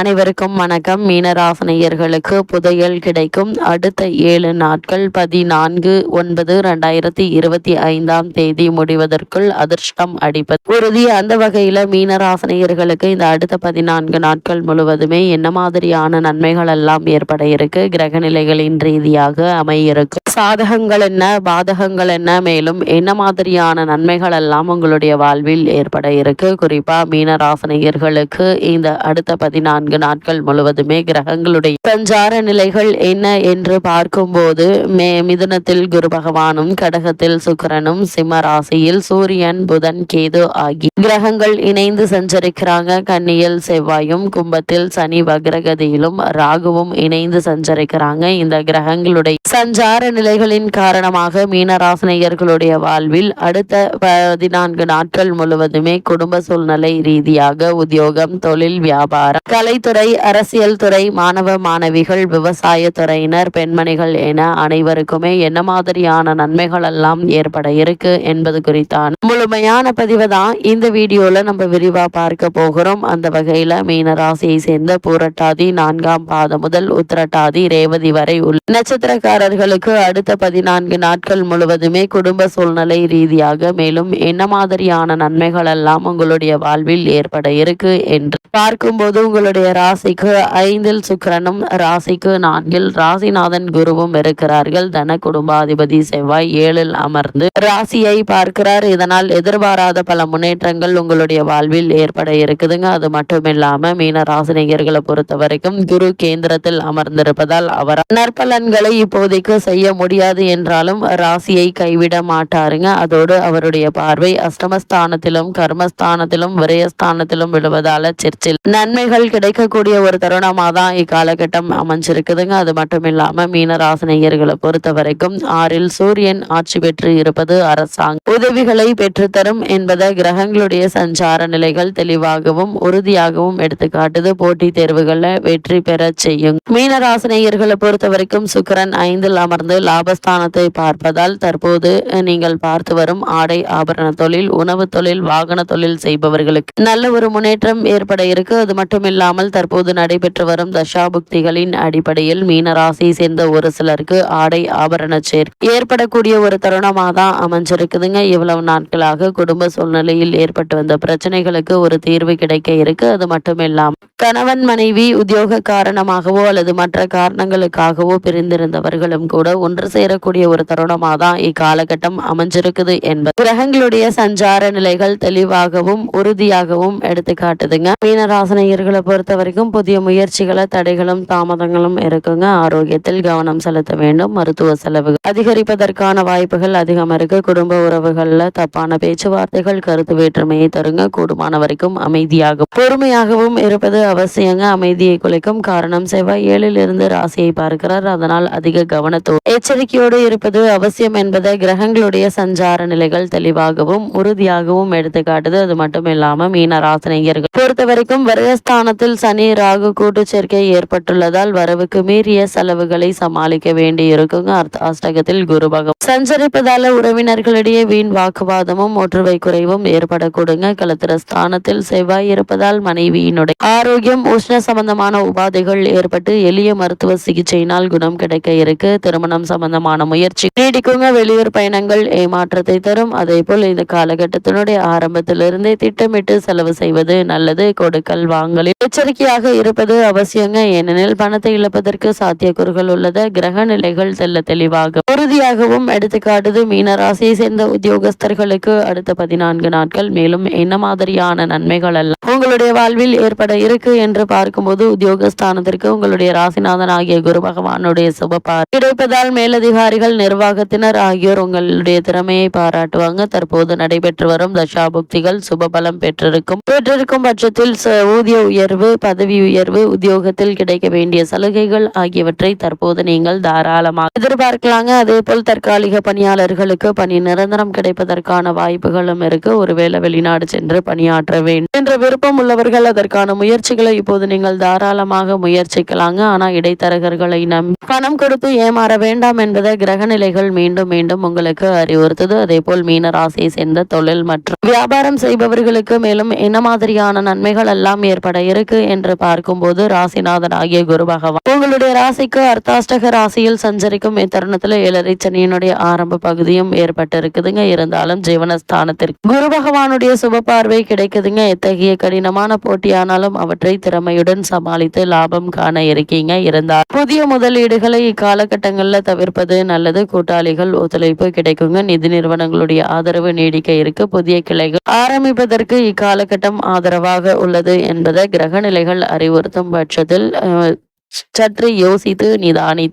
அனைவருக்கும் வணக்கம். மீனராசனையர்களுக்கு புதையல் கிடைக்கும். அடுத்த ஏழு நாட்கள் பதினான்கு ஒன்பது ரெண்டாயிரத்தி இருபத்தி ஐந்தாம் தேதி முடிவதற்குள் அதிர்ஷ்டம் அடிப்பது உறுதி. அந்த வகையில மீனராசனையர்களுக்கு இந்த அடுத்த பதினான்கு நாட்கள் முழுவதுமே என்ன மாதிரியான நன்மைகள் எல்லாம் ஏற்பட இருக்கு? கிரக நிலைகளின் ரீதியாக அமையிருக்கும் சாதகங்கள் என்ன? பாதகங்கள் என்ன? மேலும் என்ன மாதிரியான நன்மைகள் எல்லாம் உங்களுடைய வாழ்வில் ஏற்பட இருக்கு? குறிப்பா மீனராசனையர்களுக்கு இந்த அடுத்த பதினான்கு நாட்கள் முழுவதுமே கிரகங்களுடைய சஞ்சார நிலைகள் என்ன என்று பார்க்கும்போது மே மிதுனத்தில் குரு பகவானும் கடகத்தில் சுக்கிரனும் சிம்ம ராசியில் சூரியன் புதன் கேது ஆகிய கிரகங்கள் இணைந்து சஞ்சரிக்கிறாங்க. கன்னியில் செவ்வாயும் கும்பத்தில் சனி வக்ரகதியிலும் ராகுவும் இணைந்து சஞ்சரிக்கிறாங்க. இந்த கிரகங்களுடைய சஞ்சார நிலைகளின் காரணமாக மீனராசினியர்களுடைய வாழ்வில் அடுத்த பதினான்கு நாட்கள் முழுவதுமே குடும்ப சூழ்நிலை ரீதியாக உத்தியோகம் தொழில் வியாபாரம் கலை கலைத்துறை அரசியல் துறை மாணவ மாணவிகள் விவசாய துறையினர் பெண்மணிகள் என அனைவருக்குமே என்ன மாதிரியான நன்மைகள் எல்லாம் ஏற்பட இருக்கு என்பது குறித்தான. முழுமையான பதிவு தான் இந்த வீடியோல நம்ம விரிவா பார்க்க போகிறோம். அந்த வகையில மீன ராசியை சேர்ந்த பூரட்டாதி நான்காம் பாதம் முதல் உத்திரட்டாதி ரேவதி வரை உள்ள நட்சத்திரக்காரர்களுக்கு அடுத்த பதினான்கு நாட்கள் முழுவதுமே குடும்ப சூழ்நிலை ரீதியாக மேலும் என்ன மாதிரியான நன்மைகள் எல்லாம் உங்களுடைய வாழ்வில் ஏற்பட இருக்கு என்று பார்க்கும்போது உங்களுடைய ராசிக்கு ஐந்தில் சுக்கிரனும் ராசிக்கு நான்கில் ராசிநாதன் குருவும் இருக்கிறார்கள். தன குடும்பாதிபதி செவ்வாய் ஏழில் அமர்ந்து ராசியை பார்க்கிறார். இதனால் எதிர்பாராத பல முன்னேற்றங்கள் உங்களுடைய வாழ்வில் ஏற்பட இருக்குதுங்க. அது மட்டும் இல்லாம மீன ராசினியர்களை பொறுத்த வரைக்கும் குரு கேந்திரத்தில் அமர்ந்திருப்பதால் அவர் நற்பலன்களை இப்போதைக்கு செய்ய முடியாது என்றாலும் ராசியை கைவிட மாட்டாருங்க. அதோடு அவருடைய பார்வை அஷ்டமஸ்தானத்திலும் கர்மஸ்தானத்திலும் விரயஸ்தானத்திலும் விழுவதால சர்ச்சில் நன்மைகள் இருக்கக்கூடிய ஒரு தருணமாக தான் இக்காலகட்டம் அமைஞ்சிருக்குதுங்க. அது மட்டும் இல்லாமல் மீனராசினியர்களை பொறுத்த வரைக்கும் ஆறில் சூரியன் ஆட்சி பெற்று இருப்பது அரசாங்க உதவிகளை பெற்றுத்தரும் என்பதை கிரகங்களுடைய சஞ்சார நிலைகள் தெளிவாகவும் உறுதியாகவும் எடுத்துக்காட்டுது. போட்டித் தேர்வுகளில் வெற்றி பெற செய்யும். மீனராசினியர்களை பொறுத்த வரைக்கும் சுக்கரன் ஐந்தில் அமர்ந்து லாபஸ்தானத்தை பார்ப்பதால் தற்போது நீங்கள் பார்த்து வரும் ஆடை ஆபரண தொழில் உணவு தொழில் வாகன தொழில் செய்பவர்களுக்கு நல்ல ஒரு முன்னேற்றம் ஏற்பட இருக்கு. அது மட்டும் இல்லாமல் ஆனால் தற்போது நடைபெற்று வரும் தசாபுக்திகளின் அடிப்படையில் மீனராசியை சேர்ந்த ஒரு சிலருக்கு ஆடை ஆபரண சேர் ஏற்படக்கூடிய ஒரு தருணமாக தான் அமைஞ்சிருக்குதுங்க. இவ்வளவு நாட்களாக குடும்ப சூழ்நிலையில் ஏற்பட்டு வந்த பிரச்சனைகளுக்கு ஒரு தீர்வு கிடைக்க இருக்கு. அது மட்டும் இல்லாமல் கணவன் மனைவி உத்தியோக காரணமாகவோ அல்லது மற்ற காரணங்களுக்காகவோ பிரிந்திருந்தவர்களும் கூட ஒன்று சேரக்கூடிய ஒரு தருணமாக தான் இக்காலகட்டம் அமைஞ்சிருக்குது என்பது கிரகங்களுடைய சஞ்சார நிலைகள் தெளிவாகவும் உறுதியாகவும் எடுத்து காட்டுதுங்க மீனராசனையர்களை பொறுத்த வரைக்கும் புதிய முயற்சிகளை தடைகளும் தாமதங்களும் இருக்குங்க. ஆரோக்கியத்தில் கவனம் செலுத்த வேண்டும். மருத்துவ செலவுகள் அதிகரிப்பதற்கான வாய்ப்புகள் அதிகம் இருக்கு. குடும்ப உறவுகள்ல தப்பான பேச்சுவார்த்தைகள் கருத்து வேற்றுமையை தருங்க. கூடுமான வரைக்கும் அமைதியாகும் பொறுமையாகவும் இருப்பது அவசியங்க. அமைதியை குலைக்கும் காரணம் செவ்வாய் ஏழில் இருந்து ராசியை பார்க்கிறார். அதனால் அதிக கவனத்தோடு எச்சரிக்கையோடு இருப்பது அவசியம் என்பதை கிரகங்களுடைய சஞ்சார நிலைகள் தெளிவாகவும் உறுதியாகவும் எடுத்துக்காட்டுது. அது மட்டும் இல்லாம மீன ராசினியர்கள் பொறுத்த வரைக்கும் விரயஸ்தானத்தில் சனி ராகு கூட்டு சேர்க்கை ஏற்பட்டுள்ளதால் வரவுக்கு மீறிய செலவுகளை சமாளிக்க வேண்டி இருக்குங்க அஷ்டகத்தில் குரு பகவான். சஞ்சரிப்பதால உறவினர்களிடையே வீண் வாக்குவாதமும் ஒற்றுமை குறைவும் ஏற்படக்கூடுங்க. கலத்திர ஸ்தானத்தில் செவ்வாய் இருப்பதால் மனைவியினுடைய ஆரோக்கியம் உஷ்ண சம்பந்தமான உபாதைகள் ஏற்பட்டு எளிய மருத்துவ சிகிச்சையினால் குணம் கிடைக்க இருக்கு. திருமணம் சம்பந்தமான முயற்சி நீடிக்குங்க. வெளியூர் பயணங்கள் ஏமாற்றத்தை தரும். அதே போல் இந்த காலகட்டத்தினுடைய ஆரம்பத்திலிருந்தே திட்டமிட்டு செலவு செய்வது நல்லது. கொடுக்கல் வாங்கலில் எச்சரிக்கையாக இருப்பது அவசியங்க. ஏனெனில் பணத்தை இழப்பதற்கு சாத்தியக்கூறுகள் உள்ளது. கிரக நிலைகள் தெல்ல தெளிவாக உறுதியாகவும் எடுத்துக்காட்டுது மீனராசியை சேர்ந்த உத்தியோகஸ்தர்களுக்கு அடுத்த பதினான்கு நாட்கள். மேலும் என்ன மாதிரியான நன்மைகள் எல்லாம் உங்களுடைய வாழ்வில் ஏற்பட இருக்கு என்று பார்க்கும்போது உத்தியோகஸ்தானத்திற்கு உங்களுடைய ராசிநாதன் ஆகிய குரு பகவானுடைய சுபபார் கிடைப்பதால் மேலதிகாரிகள் நிர்வாகத்தினர் ஆகியோர் உங்களுடைய திறமையை பாராட்டுவாங்க. தற்போது நடைபெற்று வரும் தசாபுக்திகள் சுபபலம் பெற்றிருக்கும். பெற்றிருக்கும் பட்சத்தில் ச- ஊதிய உயர்வு பதவி உயர்வு உத்தியோகத்தில் கிடைக்க வேண்டிய சலுகைகள் ஆகியவற்றை தற்போது நீங்கள் தாராளமாக எதிர்பார்க்கலாங்க. அதே போல் தற்காலிக பணியாளர்களுக்கு பணி நிரந்தரம் கிடைப்பதற்கான வாய்ப்புகளும் இருக்கு. ஒருவேளை வெளிநாடு சென்று பணியாற்ற வேண்டும் என்ற விருப்பம் உள்ளவர்கள் அதற்கான முயற்சிகளை இப்போது நீங்கள் தாராளமாக முயற்சிக்கலாங்க. ஆனா இடைத்தரகர்களை நம்பி பணம் கொடுத்து ஏமாற வேண்டாம் என்பதை கிரகநிலைகள் மீண்டும் மீண்டும் உங்களுக்கு அறிவுறுத்துது. அதே போல் மீன ராசியை சேர்ந்த தொழில் மற்றும் வியாபாரம் செய்பவர்களுக்கு மேலும் என்ன மாதிரியான நன்மைகள் எல்லாம் ஏற்பட இருக்கு? இருக்கு என்று பார்க்கும்போது ராசிநாதன் ஆகிய குரு பகவான். உங்களுடைய ராசிக்கு அர்த்தாஷ்டக ராசியில் சஞ்சரிக்கும் இத்தருணத்துல ஏழரை சனியினுடைய ஆரம்ப பகுதியும் ஏற்பட்டு இருக்குதுங்க இருந்தாலும் ஜீவனஸ்தானத்திற்கு குரு பகவானுடைய சுப பார்வை கிடைக்குதுங்க. எத்தகைய கடினமான போட்டியானாலும் அவற்றை திறமையுடன் சமாளித்து லாபம் காண இருக்கீங்க. இருந்தால் புதிய முதலீடுகளை இக்காலகட்டங்களில் தவிர்ப்பது நல்லது. கூட்டாளிகள் ஒத்துழைப்பு கிடைக்குங்க. நிதி நிறுவனங்களுடைய ஆதரவு நீடிக்க இருக்கு. புதிய கிளைகள் ஆரம்பிப்பதற்கு இக்காலகட்டம் ஆதரவாக உள்ளது என்பதை கிரக நிலைகள் அறிவுறுத்தும் பட்சத்தில் சற்று யோசித்து நிதானி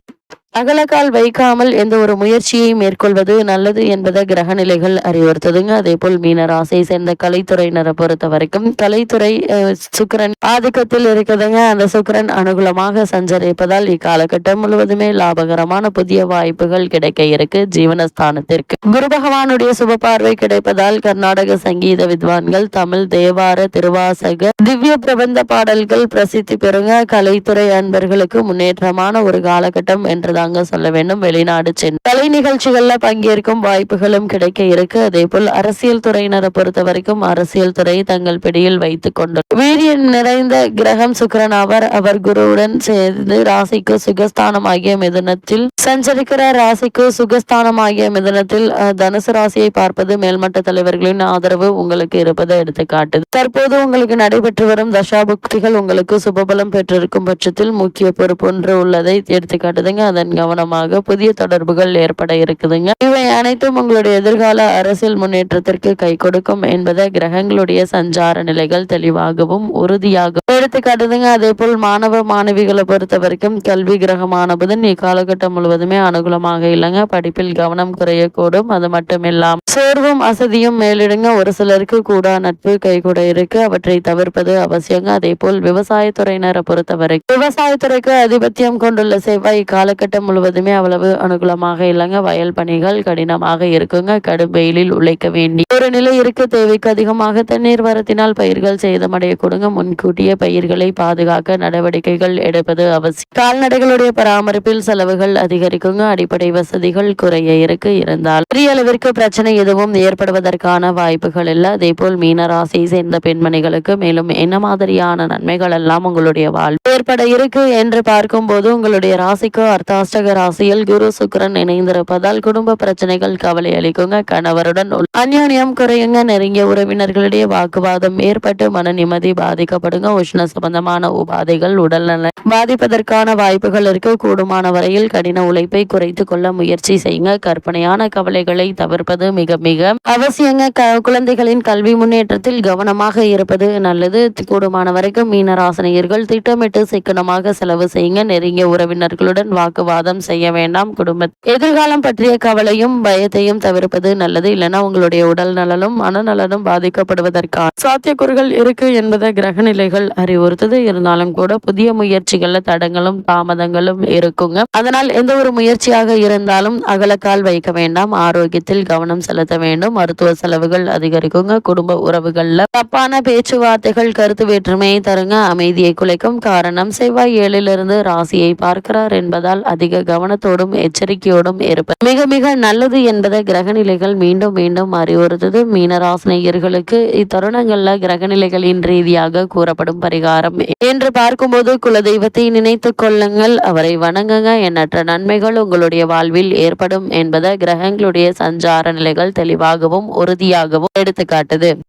அகலக்கால் வைக்காமல் எந்த ஒரு முயற்சியை மேற்கொள்வது நல்லது என்பதை கிரகநிலைகள் அறிவுறுத்துதுங்க. அதே போல் மீனராசை சேர்ந்த கலைத்துறையினரை பொறுத்த வரைக்கும் கலைத்துறை சுக்கரன் சுக்கிரன் ஆதிக்கத்தில் இருக்குதுங்க. அந்த சுக்கிரன் அனுகூலமாக சஞ்சரிப்பதால் இக்காலகட்டம் முழுவதுமே லாபகரமான புதிய வாய்ப்புகள் கிடைக்க இருக்கு. ஜீவனஸ்தானத்திற்கு குரு பகவானுடைய சுப பார்வை கிடைப்பதால் கர்நாடக சங்கீத வித்வான்கள் தமிழ் தேவார திருவாசக திவ்ய பிரபந்த பாடல்கள் பிரசித்தி பெறுங்க. கலைத்துறை அன்பர்களுக்கு முன்னேற்றமான ஒரு காலகட்டம் தாங்க சொல்ல வேண்டும். வெளிநாடு சென்று கலை நிகழ்ச்சிகள்ல பங்கேற்கும் வாய்ப்புகளும் கிடைக்க இருக்கு. அதே போல் அரசியல் துறையினரை பொறுத்த வரைக்கும் அரசியல் துறை தங்கள் பிடியில் வைத்துக் கொண்டு வீரியம் நிறைந்த கிரகம் சுக்கரன் அவர் அவர் குருவுடன் சேர்ந்து ராசிக்கு சுகஸ்தானம் ஆகிய மிதனத்தில் சஞ்சரிக்கிற ராசிக்கு சுகஸ்தானம் ஆகிய மிதனத்தில் தனுசு ராசியை பார்ப்பது மேல்மட்ட தலைவர்களின் ஆதரவு உங்களுக்கு இருப்பதை எடுத்து காட்டுது தற்போது உங்களுக்கு நடைபெற்று வரும் தசாபுக்திகள் உங்களுக்கு சுபபலம் பெற்றிருக்கும் பட்சத்தில் முக்கிய பொறுப்பு ஒன்று உள்ளதை எடுத்துக்காட்டுதுங்க. அதன் கவனமாக புதிய தொடர்புகள் ஏற்பட இருக்குதுங்க. இவை அனைத்தும் உங்களுடைய எதிர்கால அரசியல் முன்னேற்றத்திற்கு கை கொடுக்கும் என்பதை கிரகங்களுடைய சஞ்சார நிலைகள் தெளிவாகவும் உறுதியாகவும் எடுத்துக்காட்டுதுங்க. அதே போல் மாணவ மாணவிகளை பொறுத்த வரைக்கும் கல்வி கிரகமான புதன் இக்காலகட்டம் முழுவதுமே அனுகூலமாக இல்லைங்க. படிப்பில் கவனம் குறையக்கூடும். அது மட்டும் இல்லாம சோர்வும் அசதியும் மேலிடுங்க. ஒரு சிலருக்கு கூட நட்பு கைகூட இருக்கு. அவற்றை தவிர்ப்பது அவசியங்க. அதே போல் விவசாயத்துறையினரை பொறுத்தவரை விவசாயத்துறைக்கு அதிபத்தியம் கொண்டுள்ள செவ்வாய் காலகட்டம் முழுவதுமே அவ்வளவு அனுகூலமாக இல்லைங்க. வயல் பணிகள் கடினமாக இருக்குங்க. கடும் வெயிலில் உழைக்க வேண்டி ஒரு நிலை இருக்க. தேவைக்கு அதிகமாக தண்ணீர் வரத்தினால் பயிர்கள் சேதமடைய கொடுங்க. முன்கூட்டிய பயிர்களை பாதுகாக்க நடவடிக்கைகள் எடுப்பது அவசியம். கால்நடைகளுடைய பராமரிப்பில் செலவுகள் அதிகரிக்குங்க. அடிப்படை வசதிகள் குறைய இருக்கு. இருந்தால் பெரிய அளவிற்கு பிரச்சனை எதுவும் ஏற்படுவதற்கான வாய்ப்புகள் இல்லை. அதே போல் மீன ராசியை சேர்ந்த பெண்மணிகளுக்கு மேலும் என்ன மாதிரியான நன்மைகள் எல்லாம் உங்களுடைய வாழ்வு ஏற்பட இருக்கு என்று பார்க்கும்போது உங்களுடைய ராசிக்கு அர்த்தாஷ்டக ராசியில் குரு சுக்கிரன் இணைந்திருப்பதால் குடும்ப பிரச்சனைகள் கவலை அளிக்குங்க. கணவருடன் அந்யோன்யம் குறையுங்க. நெருங்கிய உறவினர்களுடைய வாக்குவாதம் ஏற்பட்டு மன நிம்மதி பாதிக்கப்படுங்க. உஷ்ண சம்பந்தமான உபாதைகள் உடல்நல பாதிப்பதற்கான வாய்ப்புகள் இருக்க. கூடுமான வரையில் கடின உழைப்பை குறைத்து கொள்ள முயற்சி செய்யுங்க. கற்பனையான கவலைகளை தவிர்ப்பது மிக மிக அவசியங்க. க- குழந்தைகளின் கல்வி முன்னேற்றத்தில் கவனமாக இருப்பது நல்லது. கூடுமான வரைக்கும் மீனராசனையர்கள் திட்டமிட்டு சிக்கனமாக செலவு செய்யுங்க. நெருங்கிய உறவினர்களுடன் வாக்குவாதம் வாதம் செய்ய வேண்டாம். குடும்ப எதிர்காலம் பற்றிய கவலையும் பயத்தையும் தவிர்ப்பது நல்லது. இல்லைன்னா உங்களுடைய உடல் நலனும் மனநலனும் பாதிக்கப்படுவதற்கான சாத்தியக்கூறுகள் இருக்கு என்பதை கிரக நிலைகள் அறிவுறுத்தது. இருந்தாலும் கூட புதிய முயற்சிகள்ல தடங்களும் தாமதங்களும் இருக்குங்க. அதனால் எந்த ஒரு முயற்சியாக இருந்தாலும் அகலக்கால் வைக்க வேண்டாம். ஆரோக்கியத்தில் கவனம் செலுத்த வேண்டும். மருத்துவ செலவுகள் அதிகரிக்குங்க. குடும்ப உறவுகள்ல தப்பான பேச்சுவார்த்தைகள் கருத்து வேற்றுமையை தருங்க. அமைதியை குலைக்கும் காரணம் செவ்வாய் ஏழிலிருந்து ராசியை பார்க்கிறார் என்பதால் அதிக அதிக கவனத்தோடும் எச்சரிக்கையோடும் இருப்பது மிக மிக நல்லது என்பதை கிரகநிலைகள் மீண்டும் மீண்டும் அறிவுறுத்தது. மீனராசினியர்களுக்கு இத்தருணங்கள்ல கிரகநிலைகளின் ரீதியாக கூறப்படும் பரிகாரம். என்று பார்க்கும்போது குலதெய்வத்தை நினைத்து கொள்ளுங்கள். அவரை வணங்குங்க. எண்ணற்ற நன்மைகள் உங்களுடைய வாழ்வில் ஏற்படும் என்பதை கிரகங்களுடைய சஞ்சார நிலைகள் தெளிவாகவும் உறுதியாகவும் எடுத்துக்காட்டுது.